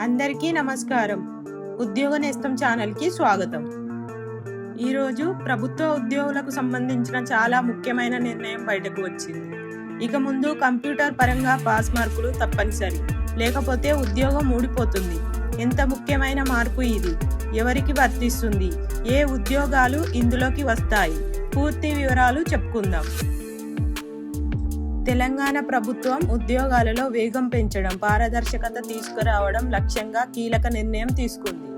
అందరికీ నమస్కారం. ఉద్యోగ నేస్తం ఛానల్కి స్వాగతం. ఈరోజు ప్రభుత్వ ఉద్యోగులకు సంబంధించిన చాలా ముఖ్యమైన నిర్ణయం బయటకు వచ్చింది. ఇక ముందు కంప్యూటర్ పరంగా పాస్ మార్కులు తప్పనిసరి. లేకపోతే ఉద్యోగం ఊడిపోతుంది. ఎంత ముఖ్యమైన మార్పు ఇది? ఎవరికి వర్తిస్తుంది? ఏ ఉద్యోగాలు ఇందులోకి వస్తాయి? పూర్తి వివరాలు చెప్పుకుందాం. తెలంగాణ ప్రభుత్వం ఉద్యోగాలలో వేగం పెంచడం పారదర్శకత తీసుకురావడం లక్ష్యంగా కీలక నిర్ణయం తీసుకుంది.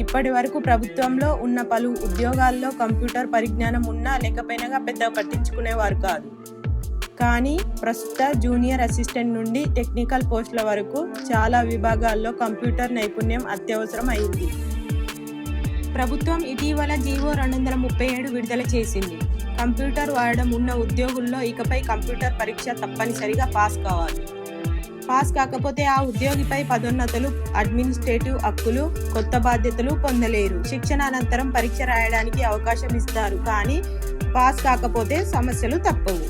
ఇప్పటి వరకు ప్రభుత్వంలో ఉన్న పలు ఉద్యోగాల్లో కంప్యూటర్ పరిజ్ఞానం ఉన్నా లేకపోయినా పెద్దగా పట్టించుకునేవారు కాదు. కానీ ప్రస్తుత జూనియర్ అసిస్టెంట్ నుండి టెక్నికల్ పోస్టుల వరకు చాలా విభాగాల్లో కంప్యూటర్ నైపుణ్యం అత్యవసరం అయింది. ప్రభుత్వం ఇటీవల జీవో రెండు వందల ముప్పై ఏడు విడుదల చేసింది. కంప్యూటర్ వాడడం ఉన్న ఉద్యోగుల్లో ఇకపై కంప్యూటర్ పరీక్ష తప్పనిసరిగా పాస్ కావాలి. పాస్ కాకపోతే ఆ ఉద్యోగిపై పదోన్నతులు అడ్మినిస్ట్రేటివ్ హక్కులు కొత్త బాధ్యతలు పొందలేరు. శిక్షణ అనంతరం పరీక్ష రాయడానికి అవకాశం ఇస్తారు కానీ పాస్ కాకపోతే సమస్యలు తప్పవు.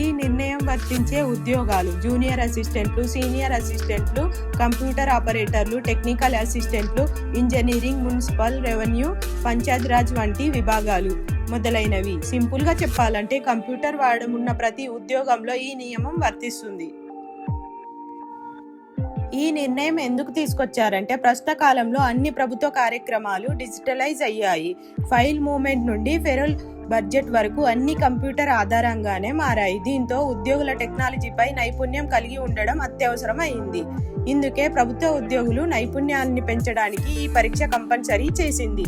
ఈ నిర్ణయం వర్తించే ఉద్యోగాలు జూనియర్ అసిస్టెంట్లు సీనియర్ అసిస్టెంట్లు కంప్యూటర్ ఆపరేటర్లు టెక్నికల్ అసిస్టెంట్లు engineering municipal revenue panchayat Raj వంటి విభాగాలు. మొదలైనవి. సింపుల్గా చెప్పాలంటే కంప్యూటర్ వాడడం ఉన్న ప్రతి ఉద్యోగంలో ఈ నియమం వర్తిస్తుంది. ఈ నిర్ణయం ఎందుకు తీసుకొచ్చారంటే ప్రస్తుత కాలంలో అన్ని ప్రభుత్వ కార్యక్రమాలు డిజిటలైజ్ అయ్యాయి. ఫైల్ మూమెంట్ నుండి ఫెరల్ బడ్జెట్ వరకు అన్ని కంప్యూటర్ ఆధారంగానే మారాయి. దీంతో ఉద్యోగుల టెక్నాలజీపై నైపుణ్యం కలిగి ఉండడం అత్యవసరం అయింది ఇందుకే ప్రభుత్వ ఉద్యోగులు నైపుణ్యాన్ని పెంచడానికి ఈ పరీక్ష కంపల్సరీ చేసింది.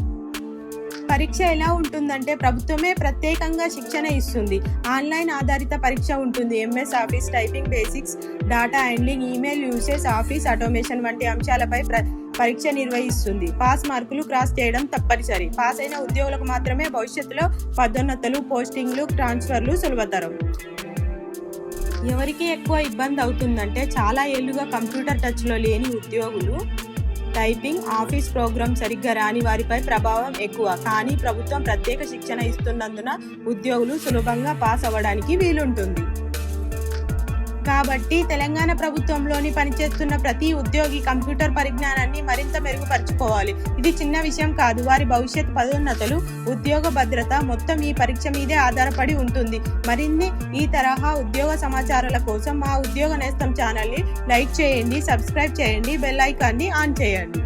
పరీక్ష ఎలా ఉంటుందంటే ప్రభుత్వమే ప్రత్యేకంగా శిక్షణ ఇస్తుంది. ఆన్లైన్ ఆధారిత పరీక్ష ఉంటుంది. MS office typing basics data handling email usage office automation వంటి అంశాలపై ప్ర పరీక్ష నిర్వహిస్తుంది. పాస్ మార్కులు క్రాస్ చేయడం తప్పనిసరి. పాస్ అయిన ఉద్యోగులకు మాత్రమే భవిష్యత్తులో పదోన్నతులు పోస్టింగ్లు ట్రాన్స్ఫర్లు సులభతరం. ఎవరికి ఎక్కువ ఇబ్బంది అవుతుందంటే చాలా ఏళ్ళుగా కంప్యూటర్ టచ్లో లేని ఉద్యోగులు టైపింగ్ ఆఫీస్ ప్రోగ్రామ్ సరిగ్గా రాని వారిపై ప్రభావం ఎక్కువ. కానీ ప్రభుత్వం ప్రత్యేక శిక్షణ ఇస్తున్నందున ఉద్యోగులు సులభంగా పాస్ అవ్వడానికి వీలుంటుంది. కాబట్టి తెలంగాణ ప్రభుత్వంలోని పనిచేస్తున్న ప్రతి ఉద్యోగి కంప్యూటర్ పరిజ్ఞానాన్ని మరింత మెరుగుపరుచుకోవాలి. ఇది చిన్న విషయం కాదు. వారి భవిష్యత్ పదోన్నతులు ఉద్యోగ భద్రత మొత్తం ఈ పరీక్ష మీదే ఆధారపడి ఉంటుంది. మరిన్ని ఈ తరహా ఉద్యోగ సమాచారాల కోసం మా ఉద్యోగ నేస్తం ఛానల్ని లైక్ చేయండి సబ్స్క్రైబ్ చేయండి బెల్ ఐకాన్ని ఆన్ చేయండి.